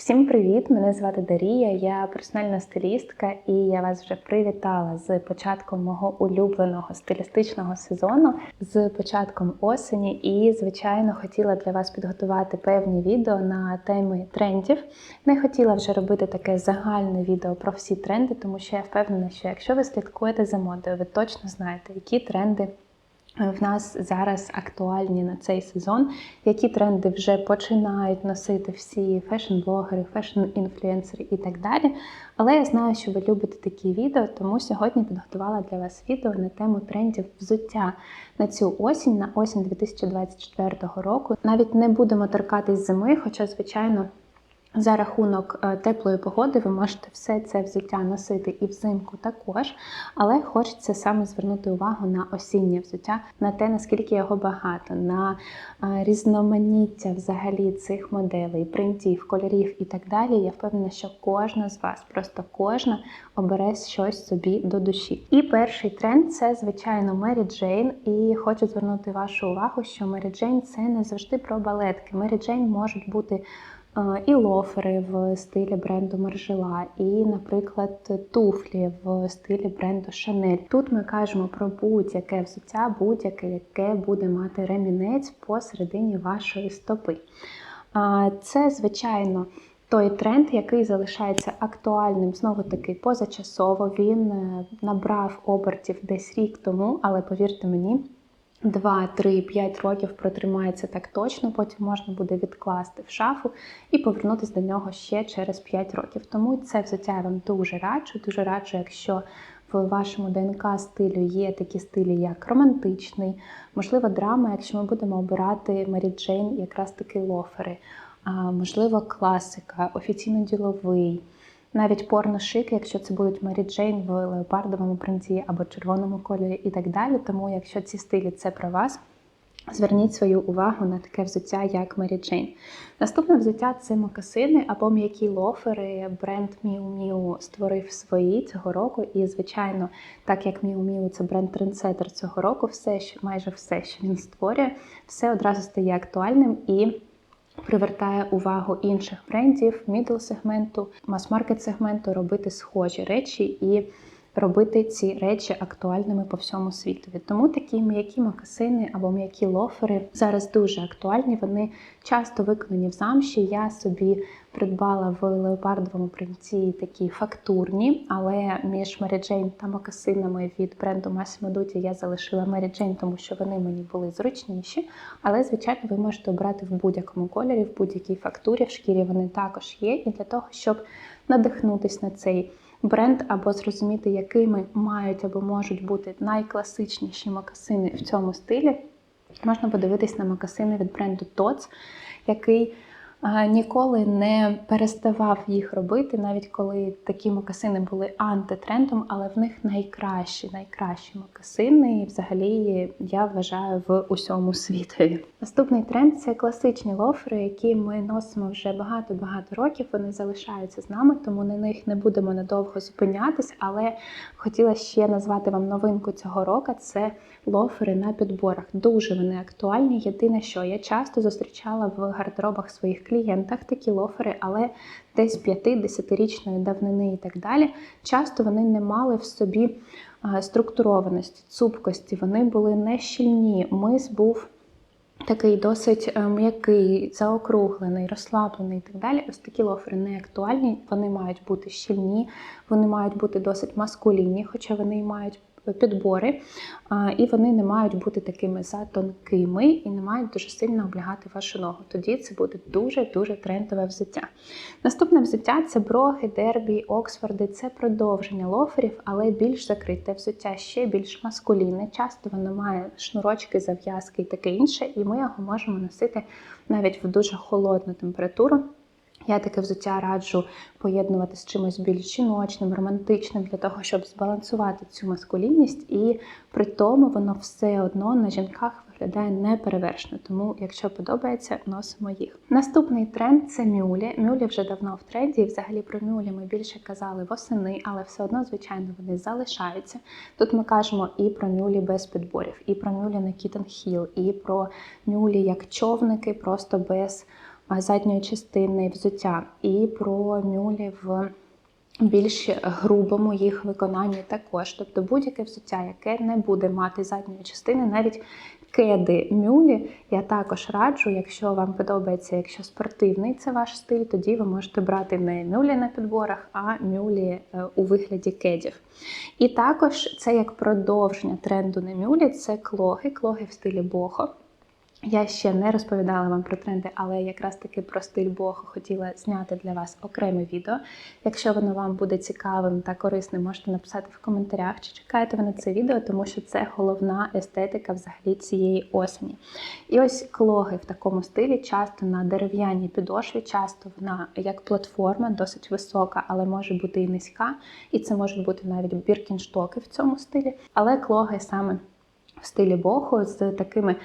Всім привіт! Мене звати Дарія, я персональна стилістка, і я вас вже привітала з початком мого улюбленого стилістичного сезону, з початком осені. І, звичайно, хотіла для вас підготувати певні відео на теми трендів. Не хотіла вже робити таке загальне відео про всі тренди, тому що я впевнена, що якщо ви слідкуєте за модою, ви точно знаєте, які тренди. В нас зараз актуальні на цей сезон, які тренди вже починають носити всі фешн-блогери, фешн-інфлюенсери і так далі. Але я знаю, що ви любите такі відео, тому сьогодні підготувала для вас відео на тему трендів взуття на цю осінь, на осінь 2024 року. Навіть не будемо торкатись зими, хоча, звичайно. За рахунок е, теплої погоди ви можете все це взуття носити і взимку також, але хочеться саме звернути увагу на осіннє взуття, на те, наскільки його багато, на е, різноманіття взагалі цих моделей, принтів, кольорів і так далі. Я впевнена, що кожна з вас, просто кожна обере щось собі до душі. І перший тренд це, звичайно, Мері Джейн. І хочу звернути вашу увагу, що Мері Джейн це не завжди про балетки. Мері Джейн можуть бути. Е, і лофери в стилі бренду Маржела, і, наприклад, туфлі в стилі бренду Chanel. Тут ми кажемо про будь-яке взуття, будь-яке, яке буде мати ремінець посередині вашої стопи. Це, звичайно, той тренд, який залишається актуальним знову таки позачасово. Він е, набрав обертів десь рік тому, але повірте мені. 2, 3, 5 років протримається так точно, потім можна буде відкласти в шафу і повернутися до нього ще через 5 років. Тому це взуття я вам дуже раджу. Дуже раджу, якщо в вашому ДНК стилю є такі стилі, як романтичний, можливо, драма, якщо ми будемо обирати Мері Джейн, якраз таки лофери, можливо, класика, офіційно діловий. Навіть порношик, якщо це будуть Мері Джейн в леопардовому принті або червоному кольорі і так далі. Тому, якщо ці стилі це про вас, зверніть свою увагу на таке взуття, як Мері Джейн. Наступне взуття це мокасини або м'які лофери. Бренд Miu Miu створив свої цього року. І, звичайно, так як Miu Miu це бренд трендсеттер цього року, все, майже все, що він створює, все одразу стає актуальним і привертає увагу інших брендів, мідл сегменту, мас-маркет сегменту робити схожі речі і робити ці речі актуальними по всьому світові. Тому такі м'які макасини або м'які лофери зараз дуже актуальні. Вони часто виконані в замші. Я собі придбала в леопардовому принті такі фактурні, але між Mary Jane та мокасинами від бренду Massimo Dutti я залишила Mary Jane, тому що вони мені були зручніші. Але, звичайно, ви можете обрати в будь-якому кольорі, в будь-якій фактурі, в шкірі вони також є. І для того, щоб надихнутися на цей бренд або зрозуміти, якими мають або можуть бути найкласичніші макасини в цьому стилі, можна подивитись на макасини від бренду TOTS, який ніколи не переставав їх робити, навіть коли такі мокасини були антитрендом, але в них найкращі, найкращі мокасини, і взагалі я вважаю в усьому світові. Наступний тренд це класичні лофери, які ми носимо вже багато-багато років. Вони залишаються з нами, тому на них не будемо надовго зупинятись. Але хотіла ще назвати вам новинку цього року: це лофери на підборах. Дуже вони актуальні. Єдине, що я часто зустрічала в гардеробах своїх клієнтах такі лофери, але десь 5-10-річної давнини і так далі. Часто вони не мали в собі структурованості, цупкості, вони були не щільні. Мис був. Такий досить е, м'який, заокруглений, розслаблений і так далі. Ось такі лофери не актуальні, вони мають бути щільні, вони мають бути досить маскулінні, хоча вони мають підбори, і вони не мають бути такими затонкими і не мають дуже сильно облягати вашу ногу. Тоді це буде дуже-дуже трендове взуття. Наступне взуття це броги, дербі, оксфорди, це продовження лоферів, але більш закрите взуття, ще більш маскулінне. Часто воно має шнурочки, зав'язки і таке інше, і ми його можемо носити навіть в дуже холодну температуру. Я таке взуття раджу поєднувати з чимось більш жіночним, романтичним, для того, щоб збалансувати цю маскулінність, і при тому воно все одно на жінках виглядає неперевершено. Тому, якщо подобається, носимо їх. Наступний тренд це мюлі. Мюлі вже давно в тренді. І взагалі про мюлі ми більше казали восени, але все одно, звичайно, вони залишаються. Тут ми кажемо і про мюлі без підборів, і про мюлі на Kitten Hill, і про мюлі як човники, просто без задньої частини взуття, і про мюлі в більш грубому їх виконанні також. Тобто будь-яке взуття, яке не буде мати задньої частини, навіть кеди мюлі, я також раджу, якщо вам подобається, якщо спортивний це ваш стиль, тоді ви можете брати не мюлі на підборах, а мюлі е, у вигляді кедів. І також це як продовження тренду на мюлі, це клоги, клоги в стилі бохо. Я ще не розповідала вам про тренди, але якраз таки про стиль бохо хотіла зняти для вас окреме відео. Якщо воно вам буде цікавим та корисним, можете написати в коментарях, чи чекаєте ви на це відео, тому що це головна естетика взагалі цієї осені. І ось клоги в такому стилі, часто на дерев'яній підошві, часто вона як платформа, досить висока, але може бути і низька. І це можуть бути навіть біркінштоки в цьому стилі. Але клоги саме в стилі бохо з такими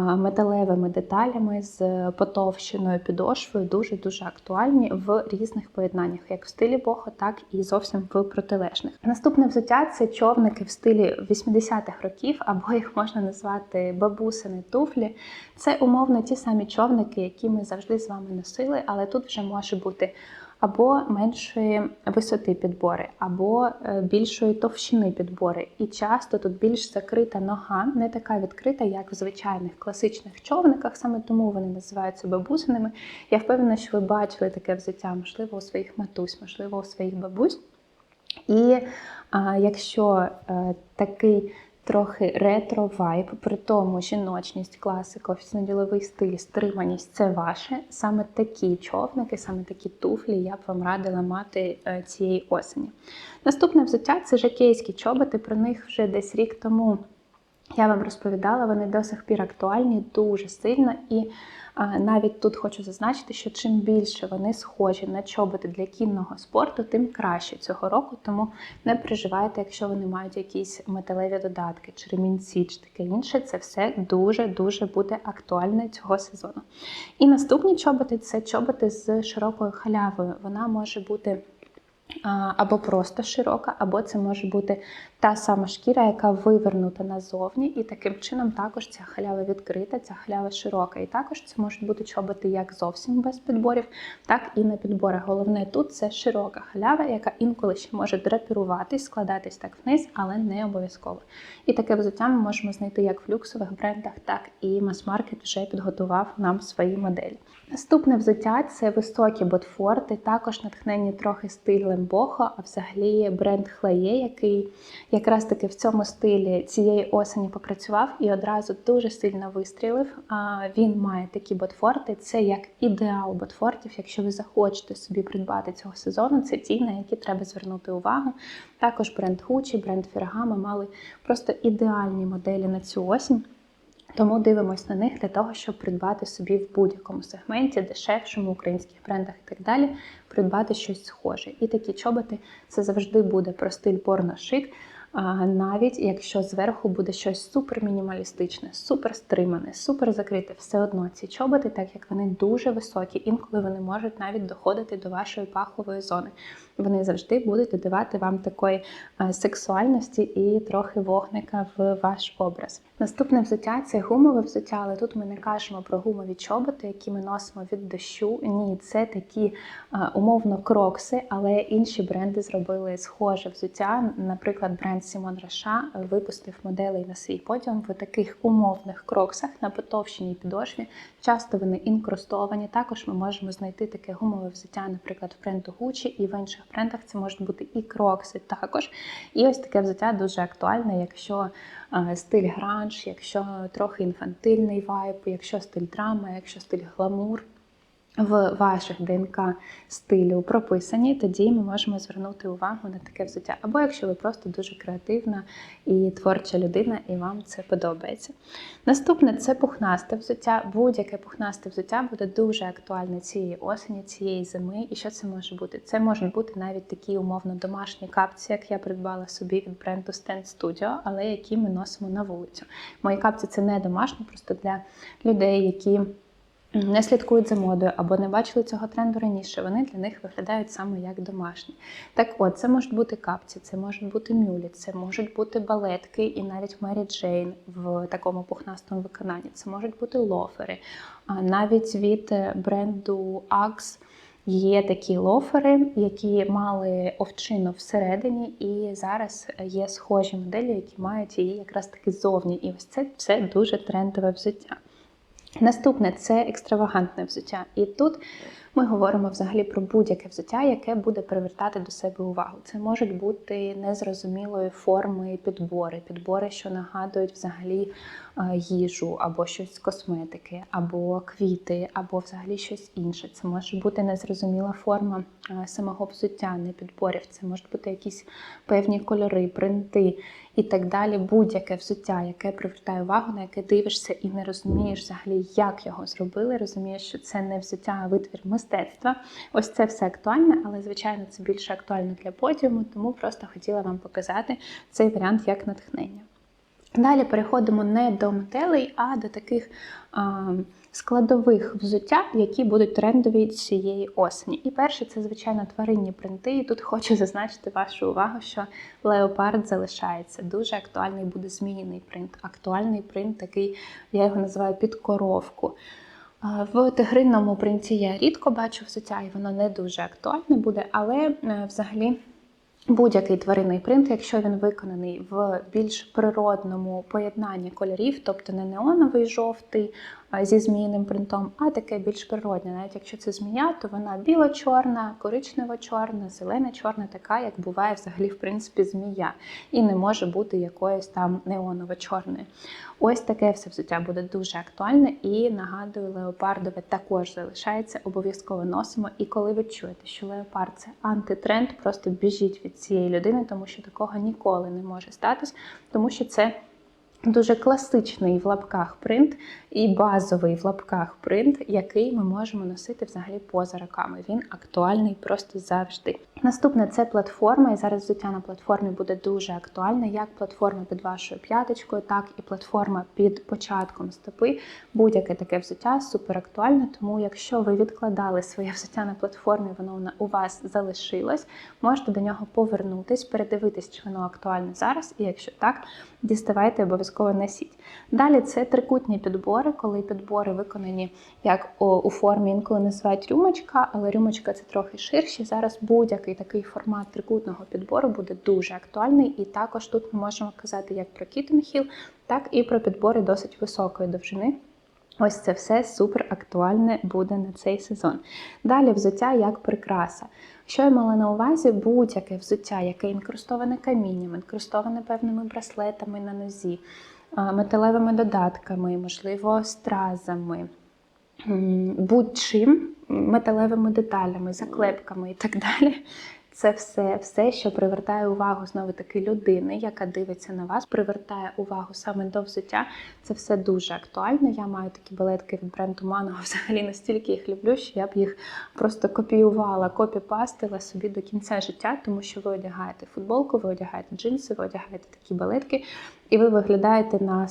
металевими деталями з потовщеною підошвою дуже-дуже актуальні в різних поєднаннях, як в стилі бохо, так і зовсім в протилежних. Наступне взуття це човники в стилі 80-х років, або їх можна назвати бабусини туфлі. Це умовно ті самі човники, які ми завжди з вами носили, але тут вже може бути або меншої висоти підбори, або е, більшої товщини підбори. І часто тут більш закрита нога, не така відкрита, як в звичайних класичних човниках, саме тому вони називаються бабусинами. Я впевнена, що ви бачили таке взуття, можливо, у своїх матусь, можливо, у своїх бабусь. І а, якщо а, е, такий трохи ретро-вайб, при тому жіночність, класика, офіційно-діловий стиль, стриманість це ваше. Саме такі човники, саме такі туфлі я б вам радила мати е, цієї осені. Наступне взуття це жакейські чоботи. Про них вже десь рік тому я вам розповідала, вони до сих пір актуальні дуже сильно і навіть тут хочу зазначити, що чим більше вони схожі на чоботи для кінного спорту, тим краще цього року. Тому не переживайте, якщо вони мають якісь металеві додатки, чи ремінці, чи таке інше. Це все дуже-дуже буде актуальне цього сезону. І наступні чоботи це чоботи з широкою халявою. Вона може бути або просто широка, або це може бути та сама шкіра, яка вивернута назовні, і таким чином також ця халява відкрита, ця халява широка. І також це можуть бути чоботи як зовсім без підборів, так і на підборах. Головне тут це широка халява, яка інколи ще може драпіруватись, складатись так вниз, але не обов'язково. І таке взуття ми можемо знайти як в люксових брендах, так і мас-маркет вже підготував нам свої моделі. Наступне взуття це високі ботфорти, також натхнені трохи стилем бохо, а взагалі бренд Хлеє, який якраз таки в цьому стилі цієї осені попрацював і одразу дуже сильно вистрілив. Він має такі ботфорти. Це як ідеал ботфортів. Якщо ви захочете собі придбати цього сезону, це ті, на які треба звернути увагу. Також бренд Gucci, бренд Ferragamo мали просто ідеальні моделі на цю осінь. Тому дивимось на них для того, щоб придбати собі в будь-якому сегменті, дешевшому, українських брендах і так далі, придбати щось схоже. І такі чоботи це завжди буде про стиль порно-шик, навіть якщо зверху буде щось супер мінімалістичне, супер стримане, супер закрите, все одно ці чоботи, так як вони дуже високі, інколи вони можуть навіть доходити до вашої пахової зони. Вони завжди будуть додавати вам такої сексуальності і трохи вогника в ваш образ. Наступне взуття це гумове взуття, але тут ми не кажемо про гумові чоботи, які ми носимо від дощу. Ні, це такі умовно крокси, але інші бренди зробили схоже взуття. Наприклад, бренд Сімон Раша випустив моделей на свій подіум в таких умовних кроксах на потовщеній підошві. Часто вони інкрустовані. Також ми можемо знайти таке гумове взуття, наприклад, в бренду Gucci, і в інших брендах це можуть бути і крокси також. І ось таке взуття дуже актуальне, якщо стиль гранж, якщо трохи інфантильний вайб, якщо стиль драма, якщо стиль гламур в ваших ДНК стилю прописані, тоді ми можемо звернути увагу на таке взуття. Або якщо ви просто дуже креативна і творча людина, і вам це подобається. Наступне це пухнасте взуття. Будь-яке пухнасте взуття буде дуже актуальне цієї осені, цієї зими. І що це може бути? Це можуть бути навіть такі умовно домашні капці, як я придбала собі від бренду Stand Studio, але які ми носимо на вулицю. Мої капці це не домашні, просто для людей, які не слідкують за модою або не бачили цього тренду раніше, вони для них виглядають саме як домашні. Так от, це можуть бути капці, це можуть бути мюлі, це можуть бути балетки і навіть Мері Джейн в такому пухнастому виконанні. Це можуть бути лофери. А навіть від е, бренду Axe Є такі лофери, які мали овчину всередині, і зараз є схожі моделі, які мають її якраз таки зовні. І ось це все дуже трендове взуття. Наступне це екстравагантне взуття. І тут ми говоримо взагалі про будь-яке взуття, яке буде привертати до себе увагу. Це можуть бути незрозумілої форми підбори, підбори, що нагадують взагалі е, їжу, або щось з косметики, або квіти, або взагалі щось інше. Це може бути незрозуміла форма е, самого взуття, не підборів. Це можуть бути якісь певні кольори, принти і так далі. Будь-яке взуття, яке привертає увагу, на яке дивишся і не розумієш взагалі, як його зробили. Розумієш, що це не взуття, а витвір мистецтва. Ось це все актуальне, але звичайно це більше актуально для подіуму, тому просто хотіла вам показати цей варіант як натхнення. Далі переходимо не до моделей, а до таких а, складових взуття, які будуть трендові цієї осені. І перше, це, звичайно, тваринні принти. І тут хочу зазначити вашу увагу, що леопард залишається. Дуже актуальний буде зміїний принт. Актуальний принт, такий, я його називаю під коровку. В тигринному принті я рідко бачу взуття, і воно не дуже актуальне буде, але е, взагалі. Будь-який тваринний принт, якщо він виконаний в більш природному поєднанні кольорів, тобто не неоновий жовтий зі зміїним принтом, а таке більш природне. Навіть якщо це змія, то вона біло-чорна, коричнево-чорна, зелено-чорна, така, як буває взагалі, в принципі, змія, і не може бути якоюсь там неоново-чорною. Ось таке все взуття буде дуже актуальне і нагадую, леопардове також залишається, обов'язково носимо. І коли ви чуєте, що леопард це антитренд, просто біжіть від цієї людини, тому що такого ніколи не може статись, тому що це. Дуже класичний в лапках принт і базовий в лапках принт, який ми можемо носити взагалі поза роками. Він актуальний просто завжди. Наступне це платформа, і зараз взуття на платформі буде дуже актуальне, як платформа під вашою п'яточкою, так і платформа під початком стопи. Будь-яке таке взуття супер актуальне, тому якщо ви відкладали своє взуття на платформі, воно у вас залишилось, можете до нього повернутись, передивитись, чи воно актуальне зараз, і якщо так, діставайте обов'язково носіть. Далі це трикутні підбори, коли підбори виконані як у формі, інколи називають рюмочка, але рюмочка це трохи ширші. Зараз будь-який такий формат трикутного підбору буде дуже актуальний. І також тут ми можемо казати як про кітенхіл, так і про підбори досить високої довжини. Ось це все супер актуальне буде на цей сезон. Далі взуття як прикраса. Що я мала на увазі, будь-яке взуття, яке інкрустоване камінням, інкрустоване певними браслетами на нозі, металевими додатками, можливо, стразами, будь-чим, металевими деталями, заклепками і так далі. Це все, все, що привертає увагу знову таки людини, яка дивиться на вас, привертає увагу саме до взуття. Це все дуже актуально. Я маю такі балетки від бренду Манго. Взагалі настільки їх люблю, що я б їх просто копіювала, копіпастила собі до кінця життя, тому що ви одягаєте футболку, ви одягаєте джинси, ви одягаєте такі балетки, і ви виглядаєте на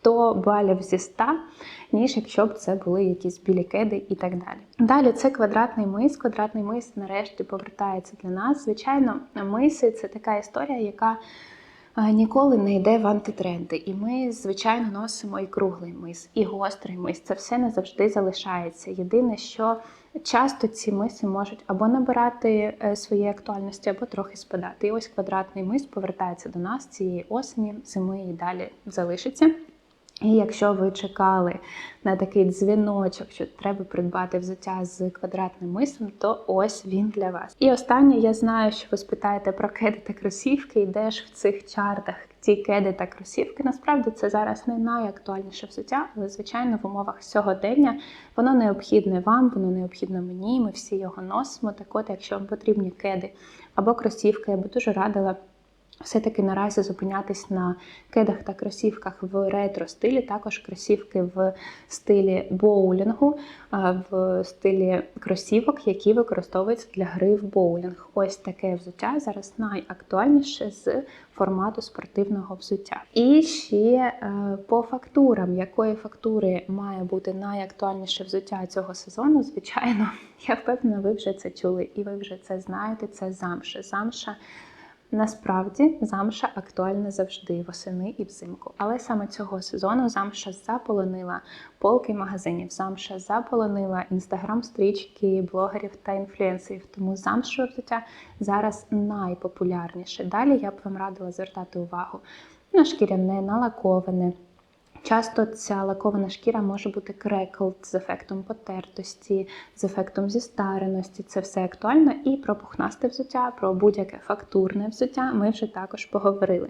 100 балів зі 100, ніж якщо б це були якісь білі кеди і так далі. Далі це квадратний мис. Квадратний мис нарешті повертається для нас. Звичайно, миси це така історія, яка ніколи не йде в антитренди. І ми, звичайно, носимо і круглий мис, і гострий мис. Це все не завжди залишається. Єдине, що часто ці миси можуть або набирати е, свої актуальності, або трохи спадати. І ось квадратний мис повертається до нас цієї осені, зими і далі залишиться. І якщо ви чекали на такий дзвіночок, що треба придбати взуття з квадратним мислом, то ось він для вас. І останнє, я знаю, що ви спитаєте про кеди та кросівки, і де ж в цих чартах ці кеди та кросівки. Насправді це зараз не найактуальніше взуття, але, звичайно, в умовах сьогодення воно необхідне вам, воно необхідне мені. Ми всі його носимо. Так от, якщо вам потрібні кеди або кросівки, я би дуже радила все-таки наразі зупинятись на кедах та кросівках в ретро стилі, також кросівки в стилі боулінгу, в стилі кросівок, які використовуються для гри в боулінг. Ось таке взуття зараз найактуальніше з формату спортивного взуття. І ще е, по фактурам, якої фактури має бути найактуальніше взуття цього сезону, звичайно, я впевнена, ви вже це чули, і ви вже це знаєте. Це замша. Замша Насправді замша актуальна завжди восени і взимку. Але саме цього сезону замша заполонила полки магазинів, замша заполонила інстаграм-стрічки блогерів та інфлюенсерів. Тому замшове взуття зараз найпопулярніше. Далі я б вам радила звертати увагу на шкіряне, на лаковане. Часто ця лакована шкіра може бути крекл з ефектом потертості, з ефектом зістареності. Це все актуально. І про пухнасте взуття, про будь-яке фактурне взуття ми вже також поговорили.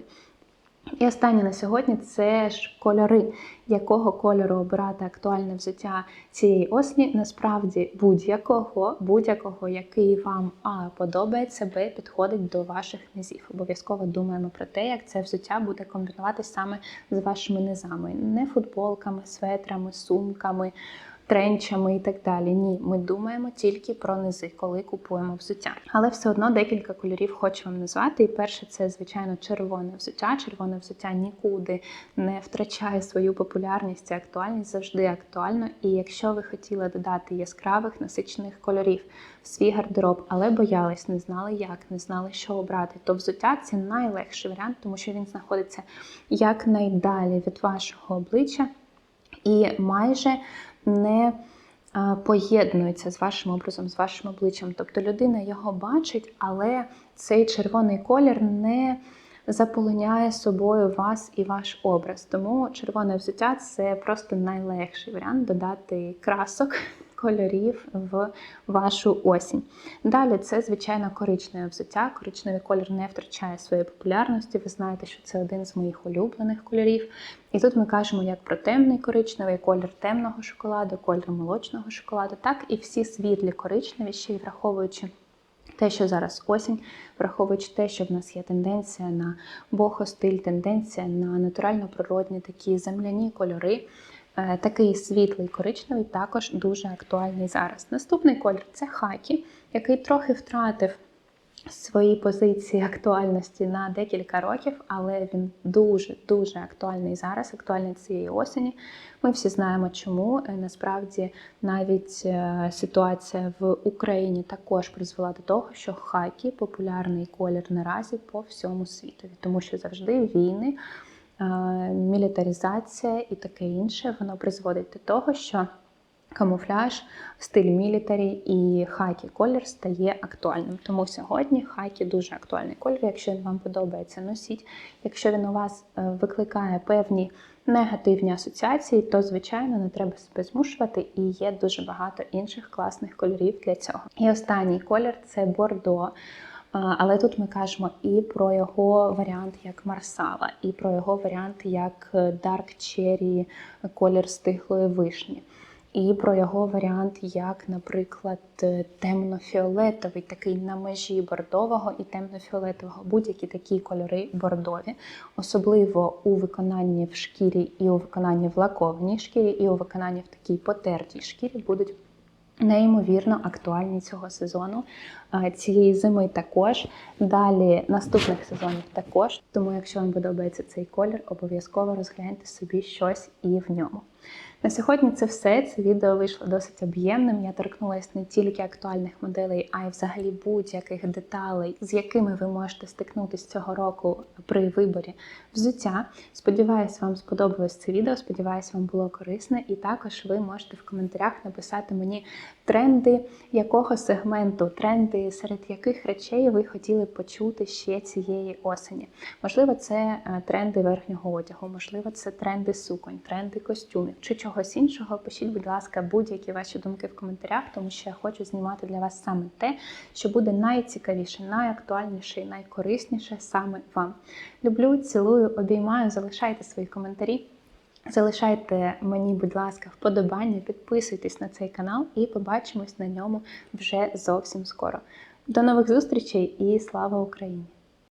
І останнє на сьогодні це ж кольори, якого кольору обирати актуальне взуття цієї осені. Насправді будь-якого, будь-якого, який вам а подобається, б підходить до ваших низів. Обов'язково думаємо про те, як це взуття буде комбінуватися саме з вашими низами, не футболками, светрами, сумками тренчами і так далі. Ні, ми думаємо тільки про низи, коли купуємо взуття. Але все одно декілька кольорів хочу вам назвати. І перше, це звичайно червоне взуття. Червоне взуття нікуди не втрачає свою популярність і актуальність, завжди актуально. І якщо ви хотіли додати яскравих насичених кольорів в свій гардероб, але боялись, не знали як, не знали, що обрати, то взуття це найлегший варіант, тому що він знаходиться якнайдалі від вашого обличчя. І майже не поєднується з вашим образом, з вашим обличчям. Тобто людина його бачить, але цей червоний колір не заполоняє собою вас і ваш образ. Тому червоне взуття це просто найлегший варіант додати красок кольорів в вашу осінь. Далі це, звичайно, коричневе взуття. Коричневий колір не втрачає своєї популярності. Ви знаєте, що це один з моїх улюблених кольорів. І тут ми кажемо як про темний коричневий, колір темного шоколаду, колір молочного шоколаду, так і всі світлі коричневі, ще й враховуючи. Те, що зараз осінь, враховуючи те, що в нас є тенденція на бохостиль, тенденція на натурально-природні такі земляні кольори, такий світлий коричневий також дуже актуальний зараз. Наступний колір це хакі, який трохи втратив свої позиції актуальності на декілька років, але він дуже-дуже актуальний зараз, актуальний цієї осені. Ми всі знаємо, чому. Е, насправді навіть е, ситуація в Україні також призвела до того, що хакі популярний колір наразі по всьому світу, тому що завжди війни мілітаризація і таке інше, воно призводить до того, що камуфляж, стиль мілітарі і хайкі колір стає актуальним. Тому сьогодні хайкі дуже актуальний колір. Якщо він вам подобається, носіть. Якщо він у вас е, викликає певні негативні асоціації, то, звичайно, не треба себе змушувати, і є дуже багато інших класних кольорів для цього. І останній колір це бордо. Але тут ми кажемо і про його варіант як Марсала, і про його варіант як Dark Cherry, колір стиглої вишні. І про його варіант, як, наприклад, темно-фіолетовий, такий на межі бордового і темно-фіолетового, будь-які такі кольори бордові, особливо у виконанні в шкірі, і у виконанні в лакованій шкірі, і у виконанні в такій потертій шкірі будуть Неймовірно актуальні цього сезону, цієї зими також. Далі наступних сезонів також. Тому, якщо вам подобається цей колір, обов'язково розгляньте собі щось і в ньому. На сьогодні це все. Це відео вийшло досить об'ємним. Я торкнулася не тільки актуальних моделей, а й взагалі будь-яких деталей, з якими ви можете стикнутися цього року при виборі взуття. Сподіваюсь, вам сподобалось це відео. Сподіваюсь, вам було корисне. І також ви можете в коментарях написати мені тренди якого сегменту, тренди, серед яких речей ви хотіли почути ще цієї осені. Можливо, це е, тренди верхнього одягу, можливо, це тренди суконь, тренди костюмів чи чогось іншого. Пишіть, будь ласка, будь-які ваші думки в коментарях, тому що я хочу знімати для вас саме те, що буде найцікавіше, найактуальніше і найкорисніше саме вам. Люблю, цілую, обіймаю, залишайте свої коментарі. Залишайте мені, будь ласка, вподобання, підписуйтесь на цей канал і побачимось на ньому вже зовсім скоро. До нових зустрічей і слава Україні!